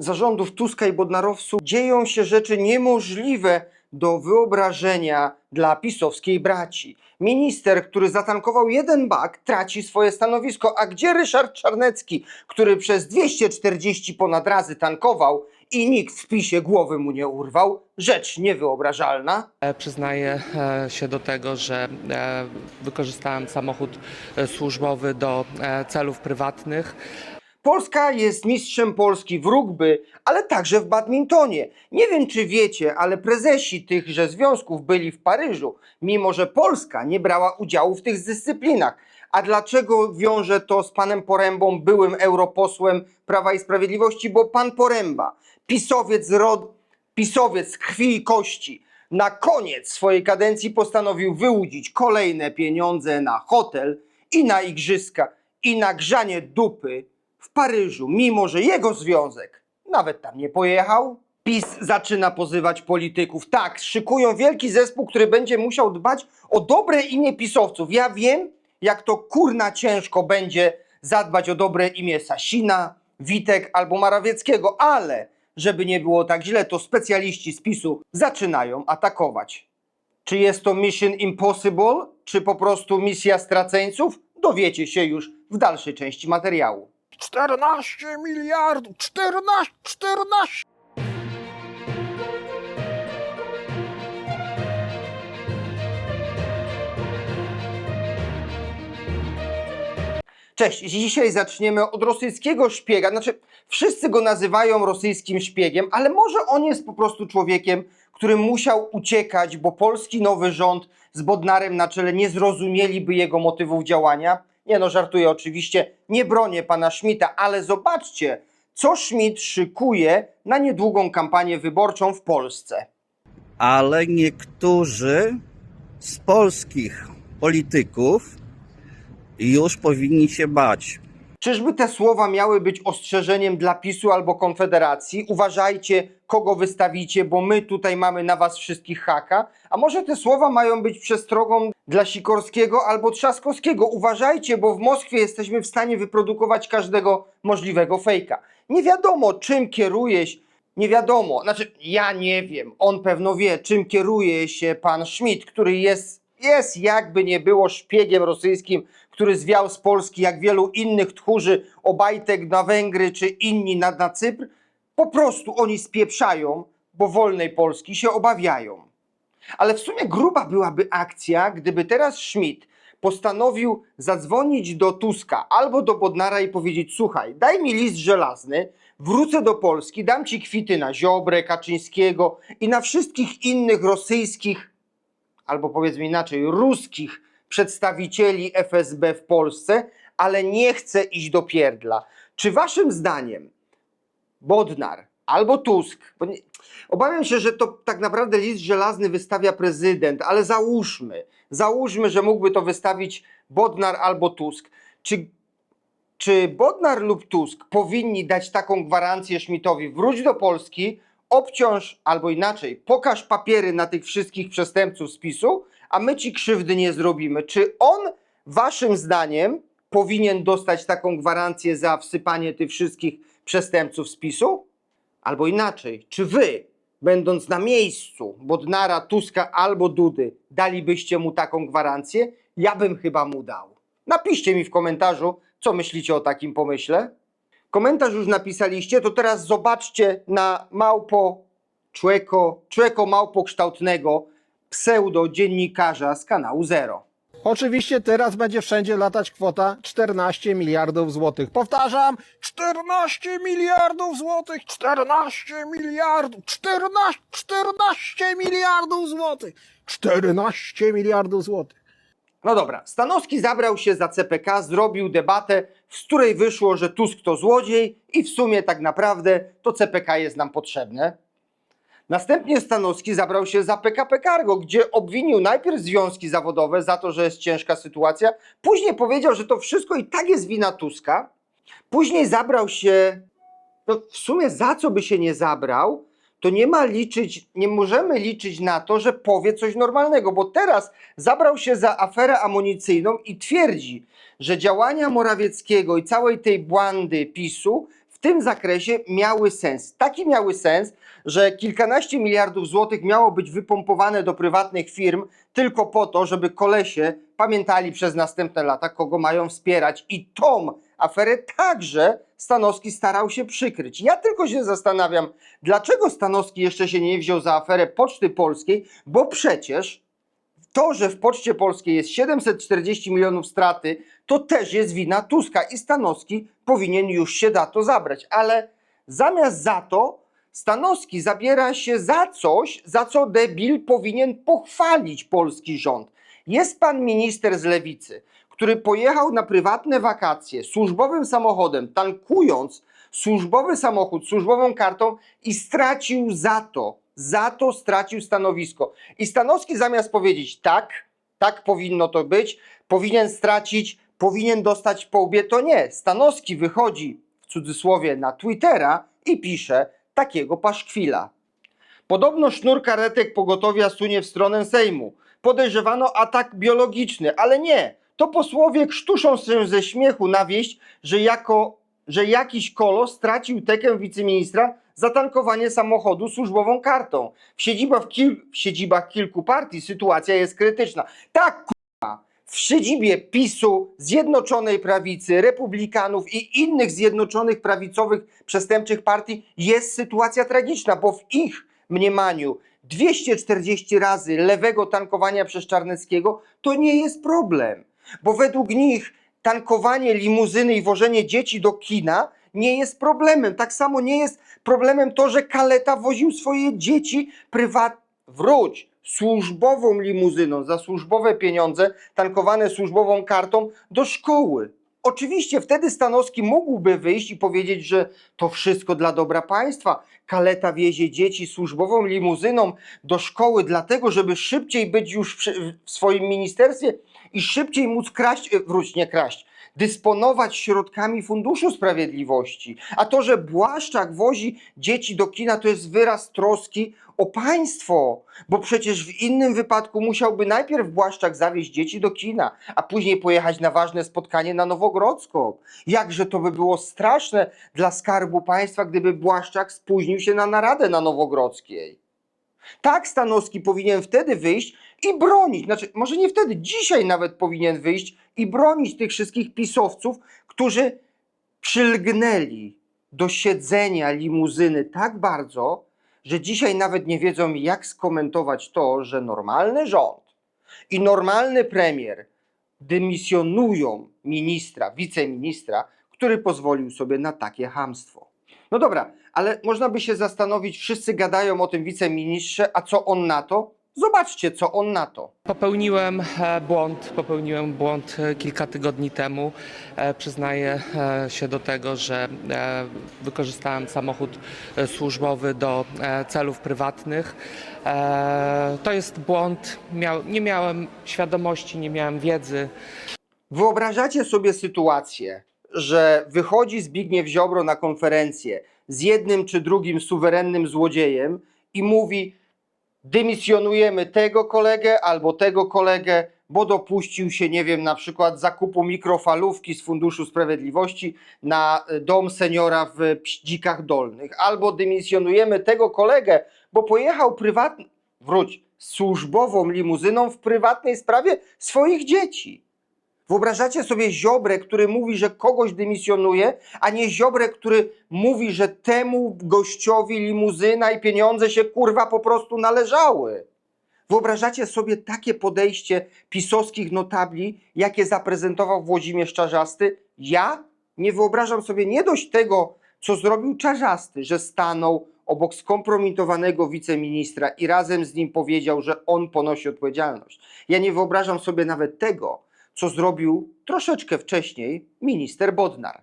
zarządów Tuska i Bodnarowcu dzieją się rzeczy niemożliwe do wyobrażenia dla pisowskiej braci. Minister, który zatankował jeden bak, traci swoje stanowisko. A gdzie Ryszard Czarnecki, który przez 240 ponad razy tankował i nikt w PiSie głowy mu nie urwał? Rzecz niewyobrażalna. E, Przyznaję e, się do tego, że e, wykorzystałem samochód służbowy do celów prywatnych. Polska jest mistrzem Polski w rugby, ale także w badmintonie. Nie wiem, czy wiecie, ale prezesi tychże związków byli w Paryżu, mimo że Polska nie brała udziału w tych dyscyplinach. A dlaczego wiąże to z panem Porębą, byłym europosłem Prawa i Sprawiedliwości? Bo pan Poręba, pisowiec, rod... pisowiec krwi i kości, na koniec swojej kadencji postanowił wyłudzić kolejne pieniądze na hotel i na igrzyska i na grzanie dupy w Paryżu, mimo że jego związek nawet tam nie pojechał. PiS zaczyna pozywać polityków. Tak, szykują wielki zespół, który będzie musiał dbać o dobre imię pisowców. Ja wiem, jak to kurna ciężko będzie zadbać o dobre imię Sasina, Witek albo Morawieckiego, ale żeby nie było tak źle, to specjaliści z PiSu zaczynają atakować. Czy jest to Mission Impossible, czy po prostu misja straceńców? Dowiecie się już w dalszej części materiału. 14 miliardów! 14! 14! Cześć, dzisiaj zaczniemy od rosyjskiego szpiega. Znaczy, wszyscy go nazywają rosyjskim szpiegiem, ale może on jest po prostu człowiekiem, który musiał uciekać, bo polski nowy rząd z Bodnarem na czele nie zrozumieliby jego motywów działania. Nie no, żartuję oczywiście, nie bronię pana Schmidta, ale zobaczcie, co Schmidt szykuje na niedługą kampanię wyborczą w Polsce. ale niektórzy z polskich polityków już powinni się bać. Czyżby te słowa miały być ostrzeżeniem dla PiSu albo Konfederacji? Uważajcie, kogo wystawicie, bo my tutaj mamy na was wszystkich haka. A może te słowa mają być przestrogą dla Sikorskiego albo Trzaskowskiego? Uważajcie, bo w Moskwie jesteśmy w stanie wyprodukować każdego możliwego fejka. Nie wiadomo, czym kieruje się, nie wiadomo, znaczy ja nie wiem, on pewno wie, czym kieruje się pan Schmidt, który jest, jest jakby nie było szpiegiem rosyjskim, który zwiał z Polski jak wielu innych tchórzy Obajtek na Węgry czy inni na, na Cypr. Po prostu oni spieprzają, bo wolnej Polski się obawiają. Ale w sumie gruba byłaby akcja, gdyby teraz Schmidt postanowił zadzwonić do Tuska albo do Bodnara i powiedzieć: Słuchaj, daj mi list żelazny, wrócę do Polski, dam ci kwity na Ziobrę, Kaczyńskiego i na wszystkich innych rosyjskich, albo powiedzmy inaczej, ruskich przedstawicieli FSB w Polsce, ale nie chcę iść do pierdla. Czy waszym zdaniem Bodnar albo Tusk. Nie, obawiam się, że to tak naprawdę list żelazny wystawia prezydent, ale załóżmy, załóżmy, że mógłby to wystawić Bodnar albo Tusk. Czy, czy Bodnar lub Tusk powinni dać taką gwarancję Schmidtowi? Wróć do Polski, obciąż albo inaczej, pokaż papiery na tych wszystkich przestępców z PiSu, a my ci krzywdy nie zrobimy. Czy on, waszym zdaniem, powinien dostać taką gwarancję za wsypanie tych wszystkich przestępców z PiSu? Albo inaczej, czy wy, będąc na miejscu Bodnara, Tuska albo Dudy, dalibyście mu taką gwarancję? Ja bym chyba mu dał. Napiszcie mi w komentarzu, co myślicie o takim pomyśle. Komentarz już napisaliście, to teraz zobaczcie na małpo, człeko, człeko małpo kształtnego pseudo dziennikarza z kanału Zero. Oczywiście teraz będzie wszędzie latać kwota 14 miliardów złotych. Powtarzam, 14 miliardów złotych, 14 miliardów, 14, 14 miliardów złotych, 14 miliardów złotych. No dobra, Stanowski zabrał się za CPK, zrobił debatę, z której wyszło, że Tusk to złodziej i w sumie tak naprawdę to CPK jest nam potrzebne. Następnie Stanowski zabrał się za PKP Cargo, gdzie obwinił najpierw związki zawodowe za to, że jest ciężka sytuacja, później powiedział, że to wszystko i tak jest wina Tuska, później zabrał się, no w sumie za co by się nie zabrał, to nie ma liczyć, nie możemy liczyć na to, że powie coś normalnego, bo teraz zabrał się za aferę amunicyjną i twierdzi, że działania Morawieckiego i całej tej błędy PiSu tym zakresie miały sens. Taki miały sens, że kilkanaście miliardów złotych miało być wypompowane do prywatnych firm tylko po to, żeby kolesie pamiętali przez następne lata, kogo mają wspierać. I tą aferę także Stanowski starał się przykryć. Ja tylko się zastanawiam, dlaczego Stanowski jeszcze się nie wziął za aferę Poczty Polskiej, bo przecież to, że w Poczcie Polskiej jest 740 milionów straty, to też jest wina Tuska i Stanowski powinien już się za to zabrać. Ale zamiast za to, Stanowski zabiera się za coś, za co debil powinien pochwalić polski rząd. Jest pan minister z lewicy, który pojechał na prywatne wakacje służbowym samochodem, tankując służbowy samochód służbową kartą i stracił za to, za to stracił stanowisko. I Stanowski zamiast powiedzieć tak, tak powinno to być, powinien stracić, powinien dostać po łbie, to nie. Stanowski wychodzi w cudzysłowie na Twittera i pisze takiego paszkwila. Podobno sznur karetek pogotowia sunie w stronę Sejmu. Podejrzewano atak biologiczny, ale nie. To posłowie krztuszą się ze śmiechu na wieść, że, jako, że jakiś kolo stracił tekę wiceministra za tankowanie samochodu służbową kartą. W siedzibach, kil, w siedzibach kilku partii sytuacja jest krytyczna. Tak, kurwa, w siedzibie PiSu, Zjednoczonej Prawicy, Republikanów i innych zjednoczonych prawicowych przestępczych partii jest sytuacja tragiczna, bo w ich mniemaniu 240 razy lewego tankowania przez Czarneckiego to nie jest problem, bo według nich tankowanie limuzyny i wożenie dzieci do kina nie jest problemem. Tak samo nie jest problemem to, że Kaleta woził swoje dzieci prywatnie. Wróć służbową limuzyną za służbowe pieniądze, tankowane służbową kartą do szkoły. Oczywiście wtedy Stanowski mógłby wyjść i powiedzieć, że to wszystko dla dobra państwa. Kaleta wiezie dzieci służbową limuzyną do szkoły, dlatego żeby szybciej być już w swoim ministerstwie i szybciej móc kraść, e, wróć, nie kraść, dysponować środkami Funduszu Sprawiedliwości. A to, że Błaszczak wozi dzieci do kina, to jest wyraz troski o państwo, bo przecież w innym wypadku musiałby najpierw Błaszczak zawieźć dzieci do kina, a później pojechać na ważne spotkanie na Nowogrodzką. Jakże to by było straszne dla Skarbu Państwa, gdyby Błaszczak spóźnił się na naradę na Nowogrodzkiej. Tak Stanowski powinien wtedy wyjść i bronić, znaczy może nie wtedy, dzisiaj nawet powinien wyjść i bronić tych wszystkich pisowców, którzy przylgnęli do siedzenia limuzyny tak bardzo, że dzisiaj nawet nie wiedzą, jak skomentować to, że normalny rząd i normalny premier dymisjonują ministra, wiceministra, który pozwolił sobie na takie hamstwo. No dobra, ale można by się zastanowić, wszyscy gadają o tym wiceministrze, a co on na to? Zobaczcie, co on na to. Popełniłem e, błąd, popełniłem błąd e, kilka tygodni temu. E, Przyznaję się do tego, że wykorzystałem samochód służbowy do celów prywatnych. To jest błąd. Nie miałem świadomości, nie miałem wiedzy. Wyobrażacie sobie sytuację, że wychodzi Zbigniew Ziobro na konferencję z jednym czy drugim suwerennym złodziejem i mówi: dymisjonujemy tego kolegę albo tego kolegę, bo dopuścił się, nie wiem, na przykład zakupu mikrofalówki z Funduszu Sprawiedliwości na y, dom seniora w Dzikach Dolnych, albo dymisjonujemy tego kolegę, bo pojechał prywatnie, wróć, służbową limuzyną w prywatnej sprawie swoich dzieci. Wyobrażacie sobie Ziobrę, który mówi, że kogoś dymisjonuje, a nie Ziobrę, który mówi, że temu gościowi limuzyna i pieniądze się kurwa po prostu należały. Wyobrażacie sobie takie podejście pisowskich notabli, jakie zaprezentował Włodzimierz Czarzasty? Ja nie wyobrażam sobie nie dość tego, co zrobił Czarzasty, że stanął obok skompromitowanego wiceministra i razem z nim powiedział, że on ponosi odpowiedzialność. Ja nie wyobrażam sobie nawet tego, co zrobił troszeczkę wcześniej minister Bodnar.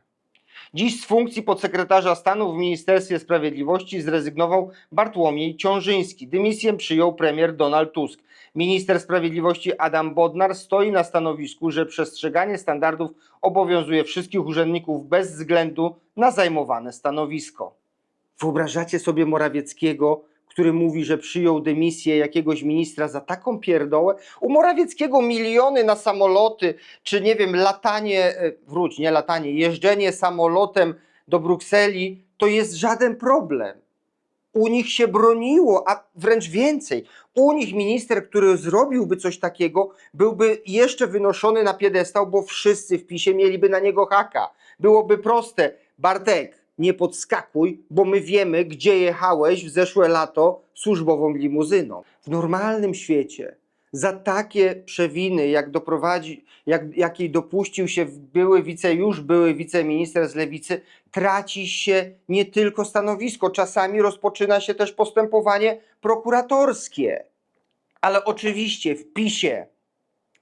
Dziś z funkcji podsekretarza stanu w Ministerstwie Sprawiedliwości zrezygnował Bartłomiej Ciążyński. Dymisję przyjął premier Donald Tusk. Minister Sprawiedliwości Adam Bodnar stoi na stanowisku, że przestrzeganie standardów obowiązuje wszystkich urzędników bez względu na zajmowane stanowisko. Wyobrażacie sobie Morawieckiego, który mówi, że przyjął dymisję jakiegoś ministra za taką pierdołę? U Morawieckiego miliony na samoloty, czy nie wiem, latanie, e, wróć, nie latanie, jeżdżenie samolotem do Brukseli, to jest żaden problem. U nich się broniło, a wręcz więcej. U nich minister, który zrobiłby coś takiego, byłby jeszcze wynoszony na piedestał, bo wszyscy w PiSie mieliby na niego haka. Byłoby proste. Bartek, nie podskakuj, bo my wiemy, gdzie jechałeś w zeszłe lato służbową limuzyną. W normalnym świecie za takie przewiny, jak doprowadzi, jak, jakiej dopuścił się były wice, już były wiceminister z lewicy, traci się nie tylko stanowisko, czasami rozpoczyna się też postępowanie prokuratorskie. Ale oczywiście w PiSie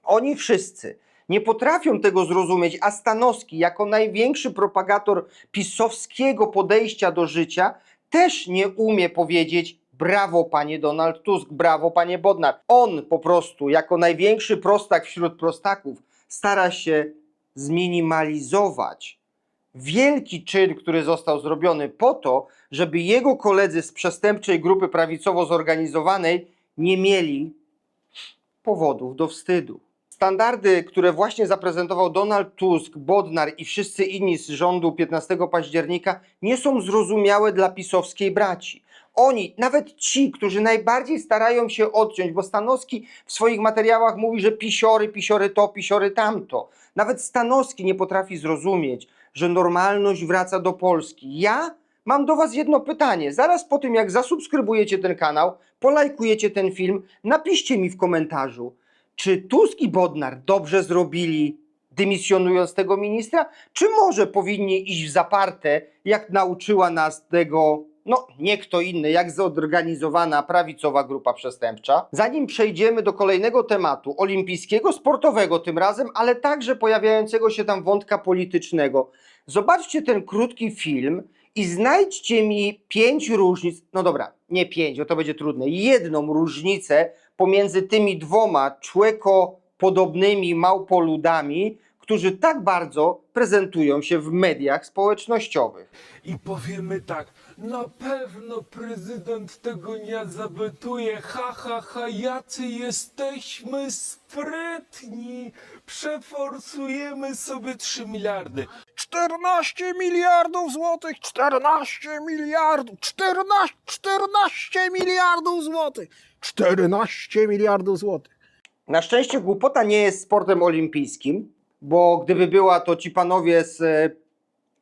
oni wszyscy nie potrafią tego zrozumieć, a Stanowski, jako największy propagator pisowskiego podejścia do życia, też nie umie powiedzieć brawo panie Donald Tusk, brawo panie Bodnar. On po prostu, jako największy prostak wśród prostaków, stara się zminimalizować wielki czyn, który został zrobiony po to, żeby jego koledzy z przestępczej grupy prawicowo zorganizowanej nie mieli powodów do wstydu. Standardy, które właśnie zaprezentował Donald Tusk, Bodnar i wszyscy inni z rządu 15 października, nie są zrozumiałe dla pisowskiej braci. Oni, nawet ci, którzy najbardziej starają się odciąć, bo Stanowski w swoich materiałach mówi, że pisiory, pisiory to, pisiory tamto. Nawet Stanowski nie potrafi zrozumieć, że normalność wraca do Polski. Ja mam do Was jedno pytanie. Zaraz po tym, jak zasubskrybujecie ten kanał, polajkujecie ten film, napiszcie mi w komentarzu, czy Tusk i Bodnar dobrze zrobili, dymisjonując tego ministra, czy może powinni iść w zaparte, jak nauczyła nas tego, no nie kto inny, jak zorganizowana prawicowa grupa przestępcza. Zanim przejdziemy do kolejnego tematu, olimpijskiego, sportowego tym razem, ale także pojawiającego się tam wątka politycznego, zobaczcie ten krótki film i znajdźcie mi pięć różnic, no dobra, nie pięć, bo to będzie trudne, jedną różnicę pomiędzy tymi dwoma człekopodobnymi małpoludami, którzy tak bardzo prezentują się w mediach społecznościowych. I powiemy tak, na pewno prezydent tego nie zabetuje, ha ha ha, jacy jesteśmy sprytni, przeforsujemy sobie 3 miliardy. 14 miliardów złotych, 14 miliardów, 14, 14 miliardów złotych, 14 miliardów złotych. Na szczęście głupota nie jest sportem olimpijskim, bo gdyby była, to ci panowie, z, e,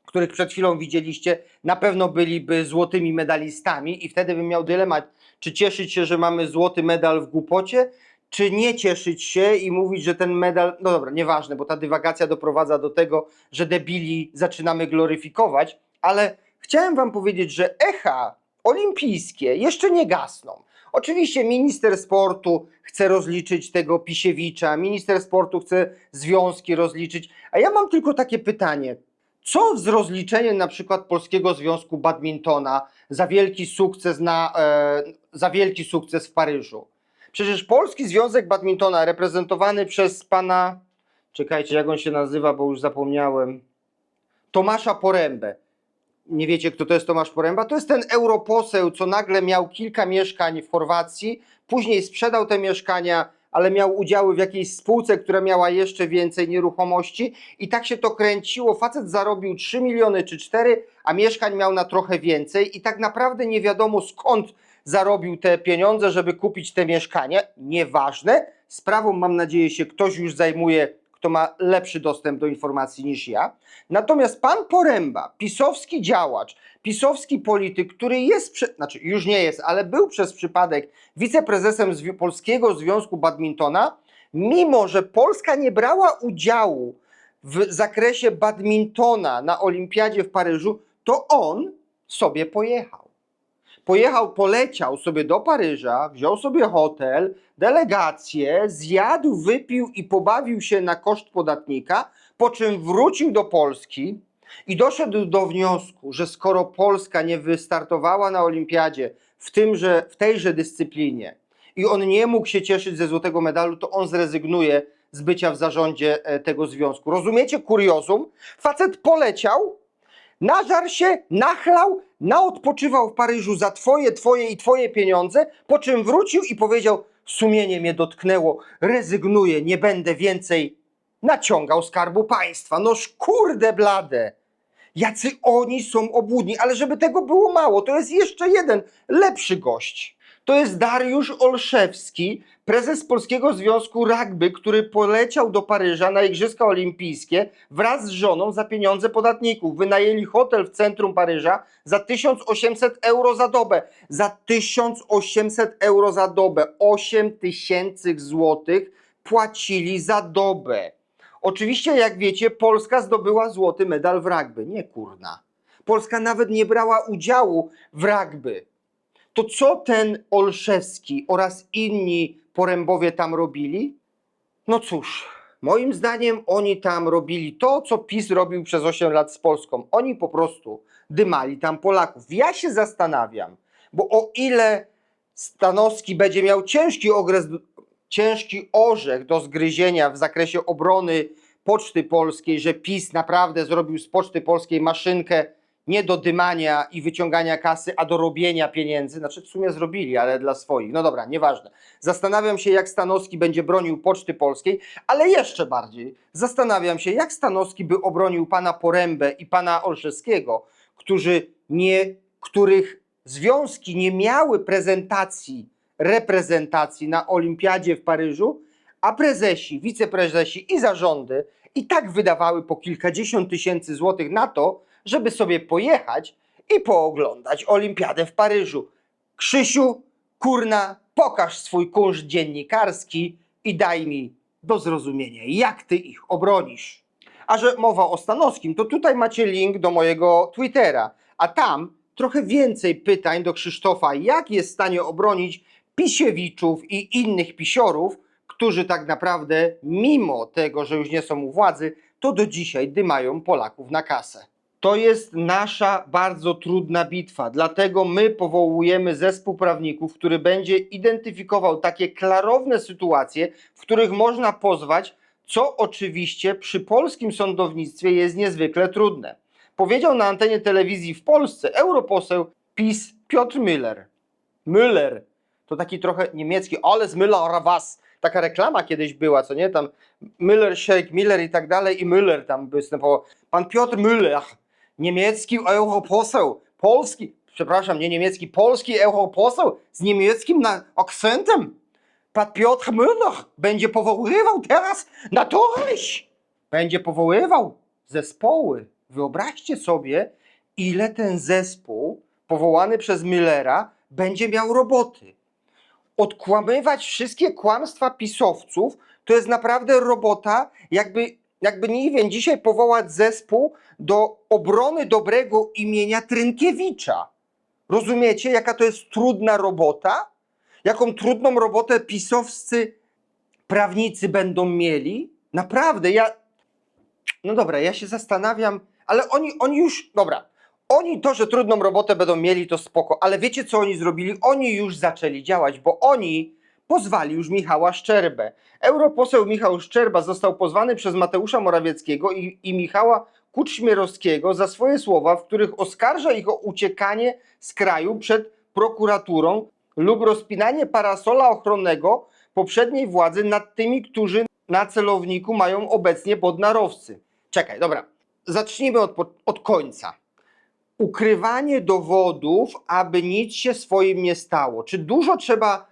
których przed chwilą widzieliście, na pewno byliby złotymi medalistami i wtedy bym miał dylemat, czy cieszyć się, że mamy złoty medal w głupocie, czy nie cieszyć się i mówić, że ten medal, no dobra, nieważne, bo ta dywagacja doprowadza do tego, że debili zaczynamy gloryfikować, ale chciałem wam powiedzieć, że echa olimpijskie jeszcze nie gasną. Oczywiście minister sportu chce rozliczyć tego Pisiewicza, minister sportu chce związki rozliczyć, a ja mam tylko takie pytanie. Co z rozliczeniem na przykład Polskiego Związku Badmintona za wielki sukces, na, e, za wielki sukces w Paryżu? Przecież Polski Związek Badmintona reprezentowany przez pana, czekajcie jak on się nazywa, bo już zapomniałem, Tomasza Porębę. Nie wiecie, kto to jest Tomasz Poręba? To jest ten europoseł, co nagle miał kilka mieszkań w Chorwacji, później sprzedał te mieszkania, ale miał udziały w jakiejś spółce, która miała jeszcze więcej nieruchomości i tak się to kręciło. Facet zarobił 3 miliony czy 4, a mieszkań miał na trochę więcej i tak naprawdę nie wiadomo skąd zarobił te pieniądze, żeby kupić te mieszkania. Nieważne. Sprawą mam nadzieję się ktoś już zajmuje, kto ma lepszy dostęp do informacji niż ja. Natomiast pan Poręba, pisowski działacz, pisowski polityk, który jest, znaczy już nie jest, ale był przez przypadek wiceprezesem Polskiego Związku Badmintona, mimo że Polska nie brała udziału w zakresie badmintona na Olimpiadzie w Paryżu, to on sobie pojechał. Pojechał, poleciał sobie do Paryża, wziął sobie hotel, delegację, zjadł, wypił i pobawił się na koszt podatnika, po czym wrócił do Polski i doszedł do wniosku, że skoro Polska nie wystartowała na Olimpiadzie w, tymże, w tejże dyscyplinie i on nie mógł się cieszyć ze złotego medalu, to on zrezygnuje z bycia w zarządzie e, tego związku. Rozumiecie kuriozum? Facet poleciał, nażar się, nachlał, naodpoczywał w Paryżu za twoje, twoje i twoje pieniądze, po czym wrócił i powiedział, sumienie mnie dotknęło, rezygnuję, nie będę więcej naciągał skarbu państwa. Noż kurde blade. Jacy oni są obłudni, ale żeby tego było mało, to jest jeszcze jeden lepszy gość. To jest Dariusz Olszewski, prezes Polskiego Związku Rugby, który poleciał do Paryża na Igrzyska Olimpijskie wraz z żoną za pieniądze podatników. Wynajęli hotel w centrum Paryża za 1800 euro za dobę. Za 1800 euro za dobę. 8000 złotych płacili za dobę. Oczywiście, jak wiecie, Polska zdobyła złoty medal w rugby. Nie kurna. Polska nawet nie brała udziału w rugby. To co ten Olszewski oraz inni porębowie tam robili? No cóż, moim zdaniem oni tam robili to, co PiS robił przez 8 lat z Polską. Oni po prostu dymali tam Polaków. Ja się zastanawiam, bo o ile Stanowski będzie miał ciężki okres, ciężki orzech do zgryzienia w zakresie obrony Poczty Polskiej, że PiS naprawdę zrobił z Poczty Polskiej maszynkę nie do dymania i wyciągania kasy, a do robienia pieniędzy. Znaczy w sumie zrobili, ale dla swoich. No dobra, nieważne. Zastanawiam się, jak Stanowski będzie bronił Poczty Polskiej, ale jeszcze bardziej zastanawiam się, jak Stanowski by obronił pana Porębę i pana Olszewskiego, którzy nie, których związki nie miały prezentacji, reprezentacji na Olimpiadzie w Paryżu, a prezesi, wiceprezesi i zarządy i tak wydawały po kilkadziesiąt tysięcy złotych na to, żeby sobie pojechać i pooglądać Olimpiadę w Paryżu. Krzysiu, kurna, pokaż swój kunszt dziennikarski i daj mi do zrozumienia, jak ty ich obronisz. A że mowa o Stanowskim, to tutaj macie link do mojego Twittera, a tam trochę więcej pytań do Krzysztofa, jak jest w stanie obronić Pisiewiczów i innych pisiorów, którzy tak naprawdę, mimo tego, że już nie są u władzy, to do dzisiaj dymają Polaków na kasę. To jest nasza bardzo trudna bitwa, dlatego my powołujemy zespół prawników, który będzie identyfikował takie klarowne sytuacje, w których można pozwać, co oczywiście przy polskim sądownictwie jest niezwykle trudne. Powiedział na antenie telewizji w Polsce europoseł PiS Piotr Müller. Müller to taki trochę niemiecki, alles Müller was. Taka reklama kiedyś była, co nie? Tam Müller, Sheikh Miller i tak dalej i Müller tam występował. Pan Piotr Müller, niemiecki europoseł, polski, przepraszam, nie niemiecki, polski europoseł z niemieckim na- akcentem. Pan Piotr Müller będzie powoływał teraz naturalnie. Będzie powoływał zespoły. Wyobraźcie sobie, ile ten zespół powołany przez Müllera będzie miał roboty. Odkłamywać wszystkie kłamstwa pisowców to jest naprawdę robota, jakby, jakby nie wiem, dzisiaj powołać zespół do obrony dobrego imienia Trynkiewicza. Rozumiecie, jaka to jest trudna robota? Jaką trudną robotę pisowscy prawnicy będą mieli? Naprawdę, ja. No dobra, ja się zastanawiam, ale oni, oni już. Dobra, oni to, że trudną robotę będą mieli, to spoko, ale wiecie co oni zrobili? Oni już zaczęli działać, bo oni pozwali już Michała Szczerbę. Europoseł Michał Szczerba został pozwany przez Mateusza Morawieckiego i, i Michała Kuczmierowskiego za swoje słowa, w których oskarża ich o uciekanie z kraju przed prokuraturą lub rozpinanie parasola ochronnego poprzedniej władzy nad tymi, którzy na celowniku mają obecnie podnarowcy. Czekaj, dobra, zacznijmy od, od końca ukrywanie dowodów, aby nic się swoim nie stało. Czy dużo trzeba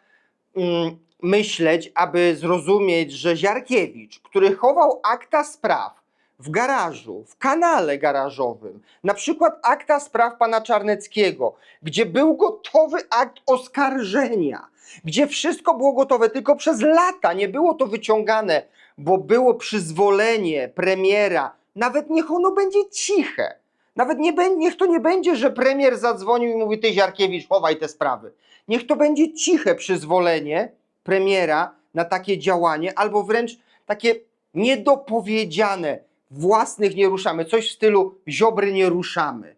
myśleć, aby zrozumieć, że Ziarkiewicz, który chował akta spraw w garażu, w kanale garażowym, na przykład akta spraw pana Czarneckiego, gdzie był gotowy akt oskarżenia, gdzie wszystko było gotowe, tylko przez lata nie było to wyciągane, bo było przyzwolenie premiera, nawet niech ono będzie ciche. Nawet nie, niech to nie będzie, że premier zadzwonił i mówi: Ty, Ziarkiewicz, chowaj te sprawy. Niech to będzie ciche przyzwolenie premiera na takie działanie, albo wręcz takie niedopowiedziane. Własnych nie ruszamy, coś w stylu ziobry nie ruszamy.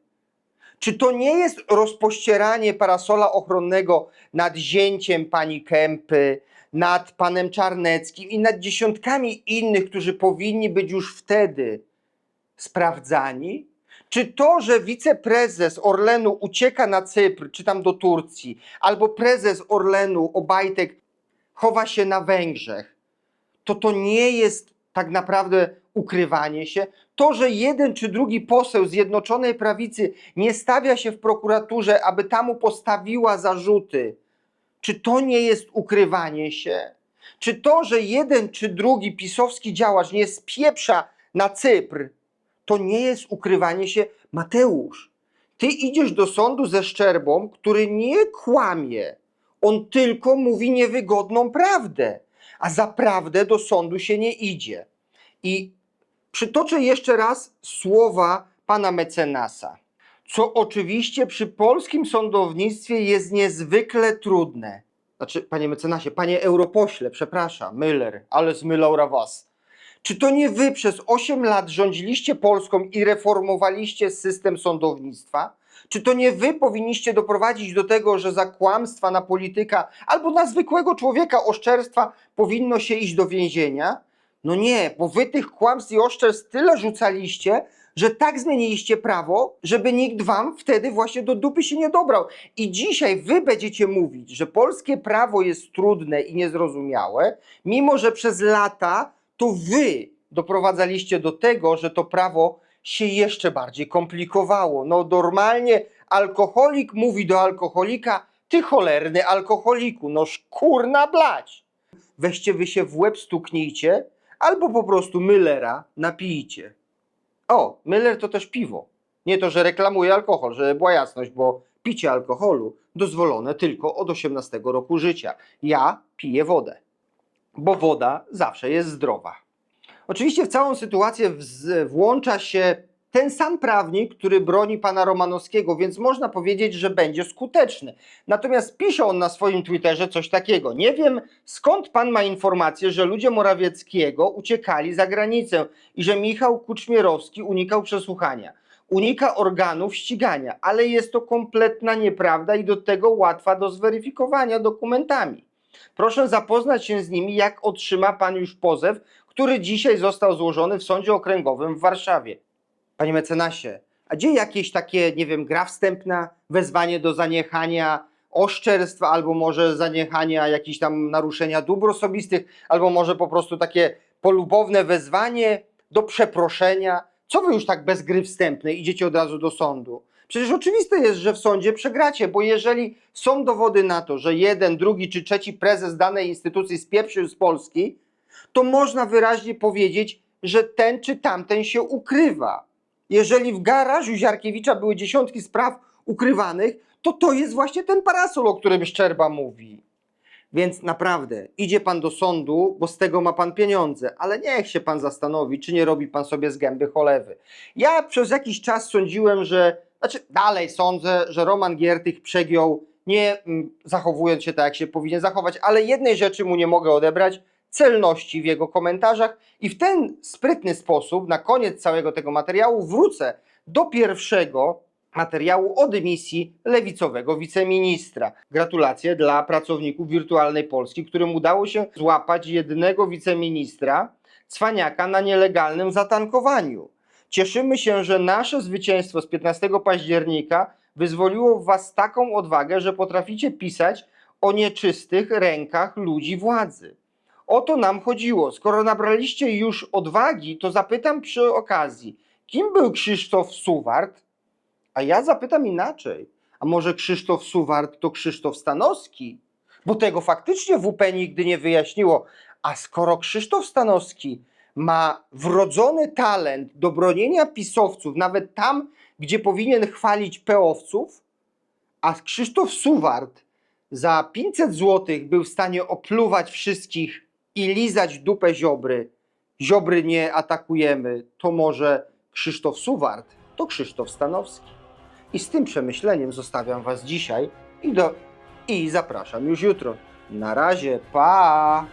Czy to nie jest rozpościeranie parasola ochronnego nad zięciem pani Kępy, nad panem Czarneckim i nad dziesiątkami innych, którzy powinni być już wtedy sprawdzani? Czy to, że wiceprezes Orlenu ucieka na Cypr, czy tam do Turcji, albo prezes Orlenu Obajtek chowa się na Węgrzech, to to nie jest tak naprawdę ukrywanie się? To, że jeden czy drugi poseł Zjednoczonej Prawicy nie stawia się w prokuraturze, aby tamu postawiła zarzuty, czy to nie jest ukrywanie się? Czy to, że jeden czy drugi pisowski działacz nie spieprza na Cypr, to nie jest ukrywanie się? Mateusz, ty idziesz do sądu ze Szczerbą, który nie kłamie. On tylko mówi niewygodną prawdę, a za prawdę do sądu się nie idzie. I przytoczę jeszcze raz słowa pana mecenasa, co oczywiście przy polskim sądownictwie jest niezwykle trudne. Znaczy, panie mecenasie, panie europośle, przepraszam, Müller, ale zmylał was. Czy to nie wy przez 8 lat rządziliście Polską i reformowaliście system sądownictwa? Czy to nie wy powinniście doprowadzić do tego, że za kłamstwa na polityka albo na zwykłego człowieka oszczerstwa powinno się iść do więzienia? No nie, bo wy tych kłamstw i oszczerstw tyle rzucaliście, że tak zmieniliście prawo, żeby nikt wam wtedy właśnie do dupy się nie dobrał. I dzisiaj wy będziecie mówić, że polskie prawo jest trudne i niezrozumiałe, mimo że przez lata to wy doprowadzaliście do tego, że to prawo się jeszcze bardziej komplikowało. No normalnie alkoholik mówi do alkoholika, ty cholerny alkoholiku, no szkurna blać. Weźcie wy się w łeb stuknijcie, albo po prostu Müllera napijcie. O, Müller to też piwo. Nie to, że reklamuje alkohol, żeby była jasność, bo picie alkoholu dozwolone tylko od 18 roku życia. Ja piję wodę, bo woda zawsze jest zdrowa. Oczywiście w całą sytuację włącza się ten sam prawnik, który broni pana Romanowskiego, więc można powiedzieć, że będzie skuteczny. Natomiast pisze on na swoim Twitterze coś takiego. Nie wiem skąd pan ma informację, że ludzie Morawieckiego uciekali za granicę i że Michał Kuczmierowski unikał przesłuchania. Unika organów ścigania, ale jest to kompletna nieprawda i do tego łatwa do zweryfikowania dokumentami. Proszę zapoznać się z nimi, jak otrzyma pan już pozew, który dzisiaj został złożony w Sądzie Okręgowym w Warszawie. Panie mecenasie, a gdzie jakieś takie, nie wiem, gra wstępna, wezwanie do zaniechania oszczerstw, albo może zaniechania jakichś tam naruszenia dóbr osobistych, albo może po prostu takie polubowne wezwanie do przeproszenia? Co wy już tak bez gry wstępnej idziecie od razu do sądu? Przecież oczywiste jest, że w sądzie przegracie, bo jeżeli są dowody na to, że jeden, drugi czy trzeci prezes danej instytucji spieprzył z Polski, to można wyraźnie powiedzieć, że ten czy tamten się ukrywa. Jeżeli w garażu Ziarkiewicza były dziesiątki spraw ukrywanych, to to jest właśnie ten parasol, o którym Szczerba mówi. Więc naprawdę, idzie pan do sądu, bo z tego ma pan pieniądze, ale niech się pan zastanowi, czy nie robi pan sobie z gęby cholewy. Ja przez jakiś czas sądziłem, że, znaczy dalej sądzę, że Roman Giertych przegiął, nie mm, zachowując się tak, jak się powinien zachować, ale jednej rzeczy mu nie mogę odebrać, celności w jego komentarzach i w ten sprytny sposób na koniec całego tego materiału wrócę do pierwszego materiału o dymisji lewicowego wiceministra. Gratulacje dla pracowników Wirtualnej Polski, którym udało się złapać jednego wiceministra cwaniaka na nielegalnym zatankowaniu. Cieszymy się, że nasze zwycięstwo z 15 października wyzwoliło w Was taką odwagę, że potraficie pisać o nieczystych rękach ludzi władzy. O to nam chodziło. Skoro nabraliście już odwagi, to zapytam przy okazji, kim był Krzysztof Suwart? A ja zapytam inaczej. A może Krzysztof Suwart to Krzysztof Stanowski? Bo tego faktycznie WP nigdy nie wyjaśniło. A skoro Krzysztof Stanowski ma wrodzony talent do bronienia pisowców, nawet tam, gdzie powinien chwalić peowców, a Krzysztof Suwart za 500 zł był w stanie opluwać wszystkich i lizać dupę Ziobry, Ziobry nie atakujemy, to może Krzysztof Suwart to Krzysztof Stanowski. I z tym przemyśleniem zostawiam Was dzisiaj i, do, i zapraszam już jutro. Na razie, pa!